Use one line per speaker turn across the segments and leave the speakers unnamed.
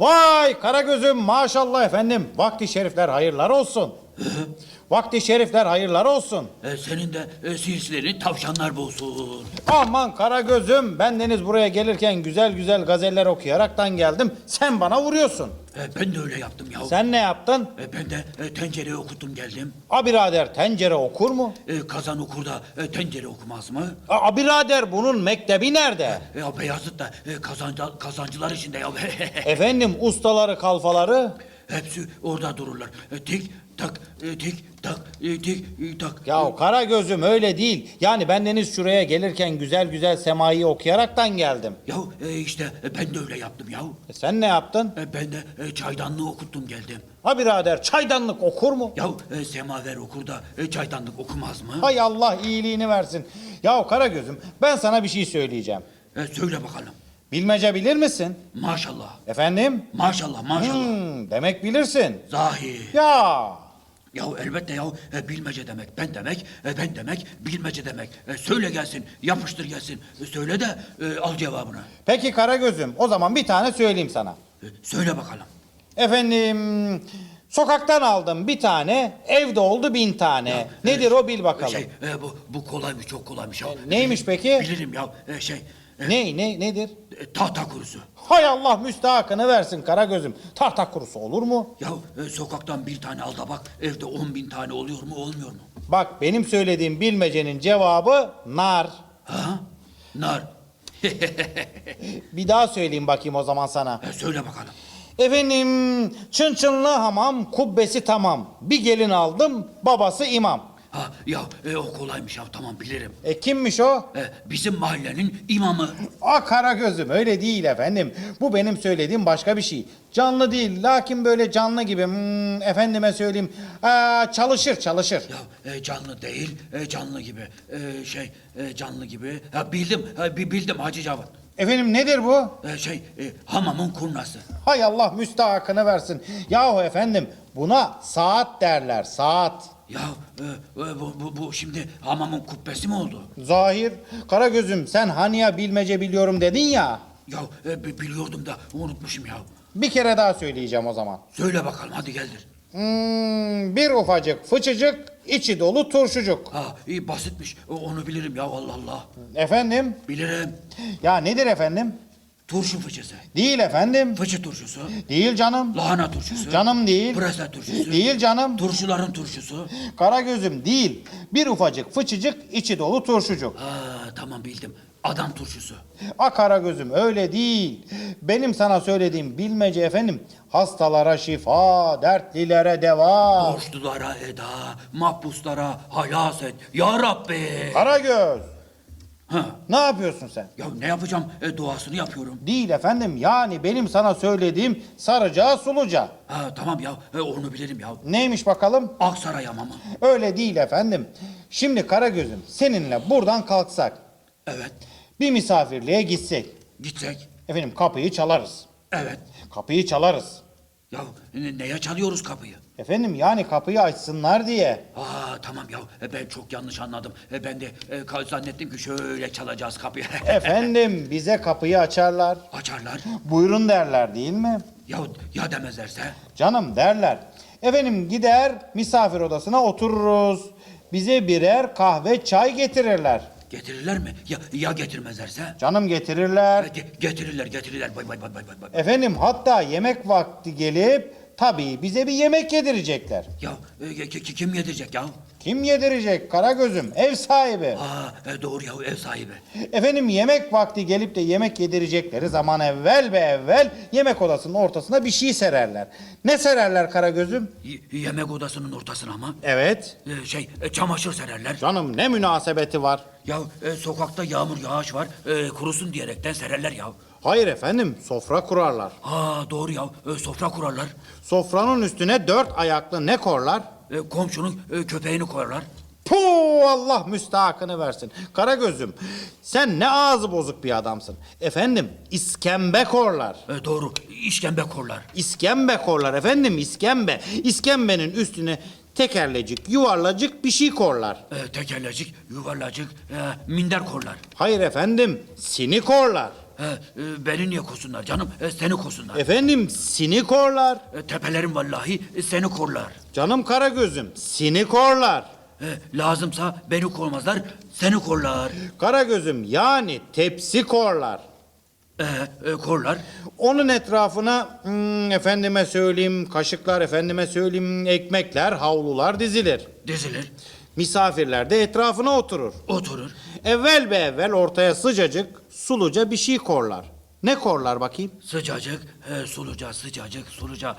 Vay Karagöz'üm maşallah efendim. Vakti şerifler hayırlar olsun. Vakti şerifler hayırlar olsun.
E, senin de e, silsilerini tavşanlar bulsun.
Aman Karagöz'üm bendeniz buraya gelirken güzel güzel gazeller okuyaraktan geldim. Sen bana vuruyorsun.
E, ben de öyle yaptım ya.
Sen ne yaptın?
E, ben de e, tencereyi okuttum geldim.
A birader tencere okur mu?
E, kazan okur da e, tencere okumaz mı?
A birader bunun mektebi nerede?
E, ya Beyazıt da e, kazancı, kazancılar içinde ya.
Efendim ustaları kalfaları?
Hepsi orada dururlar. E, tik tak, e, tik tak, e, tik e, tak.
Ya Karagöz'üm öyle değil. Yani bendeniz şuraya gelirken güzel güzel semayı okuyaraktan geldim.
Ya e, işte e, ben de öyle yaptım ya.
E sen ne yaptın?
E, ben de e, çaydanlığı okuttum geldim.
Ha birader çaydanlık okur mu?
Ya e, semaver okur da e, çaydanlık okumaz mı?
Hay Allah iyiliğini versin. Ya Karagöz'üm ben sana bir şey söyleyeceğim.
E, söyle bakalım.
Bilmece bilir misin?
Maşallah.
Efendim?
Maşallah maşallah.
Hmm, demek bilirsin.
Zahi.
Ya
Ya elbette ya e, bilmece demek ben demek e, ben demek bilmece demek. E, söyle gelsin yapıştır gelsin. E, söyle de e, al cevabını.
peki Karagöz'üm o zaman bir tane söyleyeyim sana.
E, söyle bakalım.
Efendim sokaktan aldım bir tane evde oldu bin tane. Nedir o bil bakalım.
Şey e, bu bu kolaymış çok kolaymış ya.
neymiş peki?
Bilirim ya e, şey e,
Ne ne nedir?
e, tahta kurusu.
Hay Allah müstahakını versin Karagöz'üm. Tahta kurusu olur mu?
Ya e, sokaktan bir tane al da bak evde on bin tane oluyor mu olmuyor mu?
Bak benim söylediğim bilmecenin cevabı nar.
Ha? Nar.
Bir daha söyleyeyim bakayım o zaman sana.
E, söyle bakalım.
Efendim çın çınlı hamam kubbesi tamam. Bir gelin aldım babası imam.
Ha ya e, o kolaymış ya tamam bilirim.
E kimmiş o?
E, bizim mahallenin imamı.
A kara gözüm öyle değil efendim. Bu benim söylediğim başka bir şey. Canlı değil lakin böyle canlı gibi. Hmm, efendime söyleyeyim. Aa, çalışır çalışır.
Ya e, canlı değil, e, canlı gibi. E, şey, e, canlı gibi. Ha, bildim, ha, bi- bildim Hacı Cavat.
Efendim nedir bu?
E, şey, e, hamamın kurnası.
Hay Allah müstahakını versin. Yahu efendim buna saat derler saat.
Ya e, e, bu, bu, bu şimdi hamamın kubbesi mi oldu?
Zahir, Karagöz'üm sen Haniye bilmece biliyorum dedin ya.
Ya e, bi- biliyordum da unutmuşum ya.
Bir kere daha söyleyeceğim o zaman.
Söyle bakalım hadi geldir.
Hmm, bir ufacık fıçıcık, içi dolu turşucuk.
Ha iyi basitmiş. O- Onu bilirim ya Allah Allah.
Efendim?
Bilirim.
Ya nedir efendim?
Turşu fıçısı.
Değil efendim.
Fıçı turşusu.
Değil canım.
Lahana turşusu.
Canım değil.
Pırasa turşusu.
Değil canım.
Turşuların turşusu.
Karagöz'üm değil. Bir ufacık fıçıcık, içi dolu turşucuk.
Ha tamam bildim. Adam turşusu.
A Karagöz'üm öyle değil. Benim sana söylediğim bilmece efendim. Hastalara şifa, dertlilere deva.
Borçlulara eda, mahpuslara halas et. Ya Rabbi.
Karagöz,
Ha,
ne yapıyorsun sen?
ya ne yapacağım? E, duasını yapıyorum.
Değil efendim. Yani benim sana söylediğim sarıca suluca.
Ha, tamam ya e, onu bilirim ya.
Neymiş bakalım?
Aksaray hamamı.
Öyle değil efendim. Şimdi Karagöz'üm seninle buradan kalksak,
Evet.
bir misafirliğe gitsek.
Gitsek.
Efendim kapıyı çalarız.
Evet.
Kapıyı çalarız.
Ya ne- neye çalıyoruz kapıyı?
Efendim yani kapıyı açsınlar diye.
Aa tamam ya e, ben çok yanlış anladım. E, ben de e, ka- zannettim ki şöyle çalacağız kapıyı.
Efendim bize kapıyı açarlar.
Açarlar.
Buyurun derler değil mi?
Ya ya demezlerse?
Canım derler. Efendim gider misafir odasına otururuz. Bize birer kahve çay getirirler.
Getirirler mi? Ya ya getirmezlerse?
Canım getirirler.
Ge- getirirler getirirler. Bay bay bay bay bay. bay.
Efendim hatta yemek vakti gelip tabii bize bir yemek yedirecekler.
Ya e, ki- ki- kim yedirecek ya?
Kim yedirecek Karagöz'üm? Ev sahibi.
Aa e, doğru ya ev sahibi.
Efendim yemek vakti gelip de yemek yedirecekleri zaman evvel ve evvel yemek odasının ortasına bir şey sererler. Ne sererler Karagöz'üm?
Y- yemek odasının ortasına mı?
Evet.
E, şey e, çamaşır sererler.
Canım ne münasebeti var?
Ya e, sokakta yağmur yağış var. E, kurusun diyerekten sererler ya.
Hayır efendim sofra kurarlar.
Ha doğru ya e, sofra kurarlar.
Sofranın üstüne dört ayaklı ne korlar?
E, komşunun e, köpeğini koyarlar.
Puh Allah müstahakını versin. Karagöz'üm sen ne ağzı bozuk bir adamsın. Efendim iskembe korlar.
E, doğru işkembe korlar.
İskembe korlar efendim iskembe. İskembenin üstüne tekerlecik yuvarlacık bir şey korlar.
E, tekerlecik, yuvarlacık, e, minder korlar.
Hayır efendim sini korlar.
E, beni niye kosunlar canım? E, seni kosunlar.
Efendim sinikorlar.
E, tepelerim vallahi e, seni korlar.
Canım Karagöz'üm sinikorlar.
E, lazımsa beni kormazlar, seni korlar.
Karagöz'üm yani tepsi korlar.
E, e, korlar.
Onun etrafına hmm, efendime söyleyeyim kaşıklar, efendime söyleyeyim ekmekler, havlular dizilir.
Dizilir,
Misafirler de etrafına oturur.
oturur.
Evvel be evvel ortaya sıcacık, suluca bir şey korlar. Ne korlar bakayım?
Sıcacık, e, suluca, sıcacık, suluca.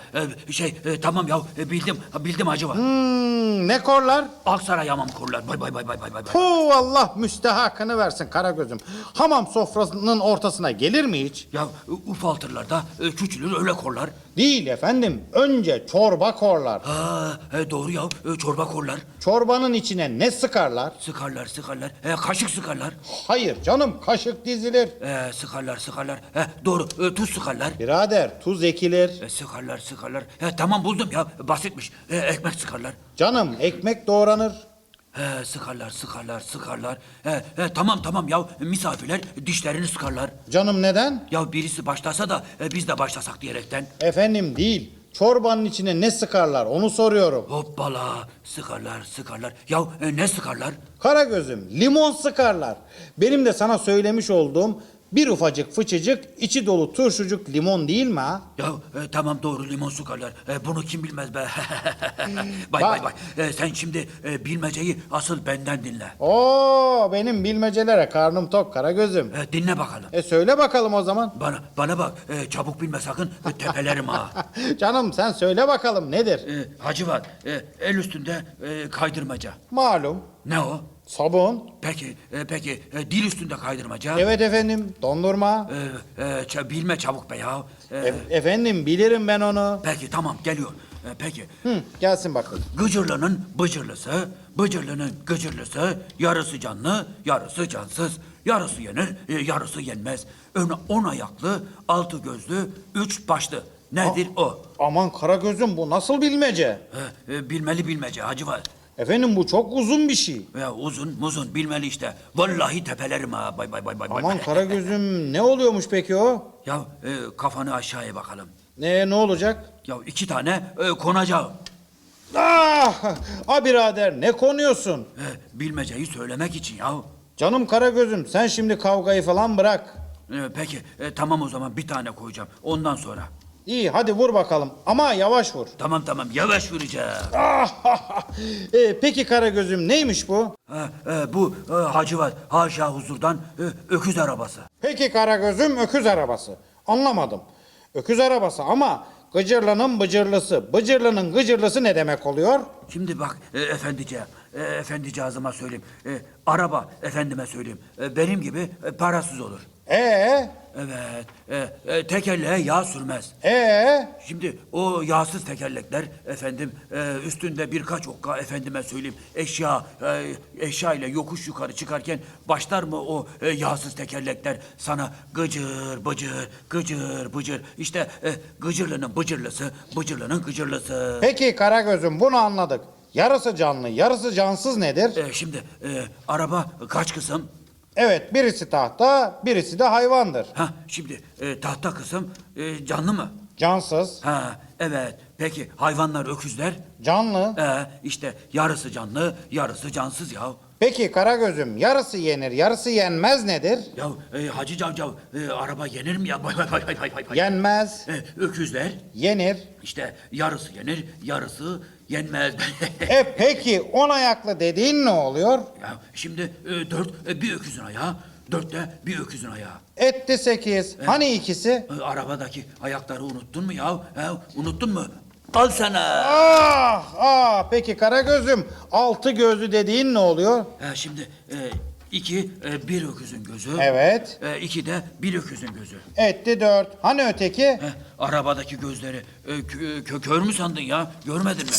E, şey, e, tamam ya, e, bildim, ha, bildim acı var.
Hmm, ne korlar?
Aksaray hamam korlar. Bay bay bay bay bay bay. bay.
Hu Allah müstehakını versin Karagöz'üm. Hamam sofrasının ortasına gelir mi hiç?
Ya e, ufaltırlar da e, küçülür öyle korlar.
Değil efendim. Önce çorba korlar.
Ha, e, doğru ya, e, çorba korlar.
Çorbanın içine ne sıkarlar?
Sıkarlar, sıkarlar. E, kaşık sıkarlar.
Hayır canım kaşık dizilir.
E, sıkarlar, sıkarlar. E, doğru, e, tuz sıkarlar.
Birader tuz ekilir.
E, sıkarlar, sıkarlar. E, tamam buldum ya, basitmiş. E, ekmek sıkarlar.
Canım ekmek doğranır.
He, sıkarlar, sıkarlar, sıkarlar. He, he, tamam tamam ya, misafirler dişlerini sıkarlar.
Canım neden?
Ya birisi başlasa da e, biz de başlasak diyerekten.
Efendim değil. Çorbanın içine ne sıkarlar onu soruyorum.
Hoppala, sıkarlar, sıkarlar. Ya e, ne sıkarlar?
Karagöz'üm limon sıkarlar. Benim de sana söylemiş olduğum bir ufacık fıçıcık içi dolu turşucuk limon değil mi ha?
Ya e, tamam doğru limon sıkarlar. E, bunu kim bilmez be. bay bay bay. E, sen şimdi e, bilmeceyi asıl benden dinle.
Oo benim bilmecelere karnım tok Karagöz'üm.
E, dinle bakalım.
E söyle bakalım o zaman.
Bana bana bak, e, çabuk bilme sakın, e, tepelerim ha.
Canım sen söyle bakalım nedir?
E, hacı var, e, el üstünde e, kaydırmaca.
Malum
Ne o?
Sabun.
Peki, e, peki e, dil üstünde kaydırmaca.
Evet efendim dondurma.
E, e, ça- bilme çabuk be ya. E,
E- efendim bilirim ben onu.
peki tamam geliyor. E, peki.
Hı, gelsin bakalım.
Gıcırlının bıcırlısı, bıcırlının gıcırlısı, yarısı canlı, yarısı cansız, yarısı yenir, e, yarısı yenmez. Önü on ayaklı, altı gözlü, üç başlı. Nedir o?
Aman Karagöz'üm bu nasıl bilmece?
E, e, bilmeli bilmece hacı var.
Efendim bu çok uzun bir şey.
Ya uzun muzun bilmeli işte. Vallahi tepelerim ha. Bay bay bay bay. bay.
Aman Karagöz'üm ne oluyormuş peki o?
Ya e, kafanı aşağıya bakalım.
Ne ne olacak?
Ya iki tane e, konacağım.
Ah! A birader ne konuyorsun?
E, bilmeceyi söylemek için ya.
Canım Karagöz'üm sen şimdi kavgayı falan bırak.
E, peki e, tamam o zaman bir tane koyacağım. Ondan sonra.
İyi hadi vur bakalım ama yavaş vur.
Tamam tamam yavaş vuracağım.
Ah! e, peki Karagöz'üm neymiş bu?
E, e, bu e, hacı var. Haşa huzurdan e, öküz arabası.
Peki Karagöz'üm öküz arabası. Anlamadım. Öküz arabası ama gıcırlının bıcırlısı, bıcırlının gıcırlısı ne demek oluyor?
Şimdi bak e, efendiciğim, e, efendicağızıma söyleyeyim. E, araba efendime söyleyeyim. E, benim gibi e, parasız olur.
Ee,
Evet, e, e, tekerleğe yağ sürmez.
ee,
Şimdi o yağsız tekerlekler efendim e, üstünde birkaç okka efendime söyleyeyim eşya e, eşya ile yokuş yukarı çıkarken başlar mı o e, yağsız tekerlekler sana gıcır bıcır gıcır bıcır işte e, gıcırlının bıcırlısı bıcırlının gıcırlısı.
Peki Karagöz'üm bunu anladık. Yarısı canlı, yarısı cansız nedir?
E, şimdi e, araba kaç kısım?
Evet, birisi tahta, birisi de hayvandır.
Ha şimdi e, tahta kısım e, canlı mı?
Cansız,
Ha evet peki hayvanlar öküzler?
canlı.
E, işte yarısı canlı yarısı cansız ya.
Peki Karagöz'üm yarısı yenir, yarısı yenmez nedir?
Ya e, Hacı Cavcav e, araba yenir mi ya? Bay bay bay bay bay bay.
Yenmez,
E, öküzler
yenir.
işte yarısı yenir, yarısı yenmez.
E peki on ayaklı dediğin ne oluyor?
ya şimdi e, dört e, bir öküzün ayağı, dörtte bir öküzün ayağı.
Etti sekiz. Hani ikisi?
E, arabadaki ayakları unuttun mu ya? He, unuttun mu? Al sana.
Ah, ah, peki Karagöz'üm altı gözlü dediğin ne oluyor?
E, şimdi e, iki e, bir öküzün gözü.
Evet.
E, iki de bir öküzün gözü.
Etti dört. Hani öteki?
Heh, arabadaki gözleri e, kö- kö- kör mü sandın ya? Görmedin mi?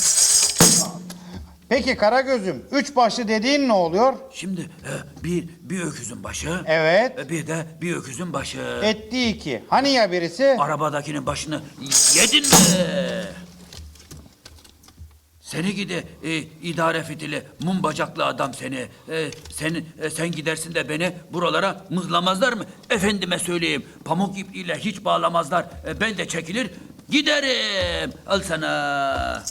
Peki Karagöz'üm üç başlı dediğin ne oluyor?
Şimdi e, bir bir öküzün başı.
Evet.
e, Bir de bir öküzün başı.
Etti iki. Hani ya birisi?
Arabadakinin başını yedin mi? Seni gidi e, idare fitili, mum bacaklı adam seni. E, sen, e, sen gidersin de beni buralara mıhlamazlar mı? Efendime söyleyeyim. Pamuk ipliğiyle hiç bağlamazlar. E, ben de çekilir giderim. Al sana.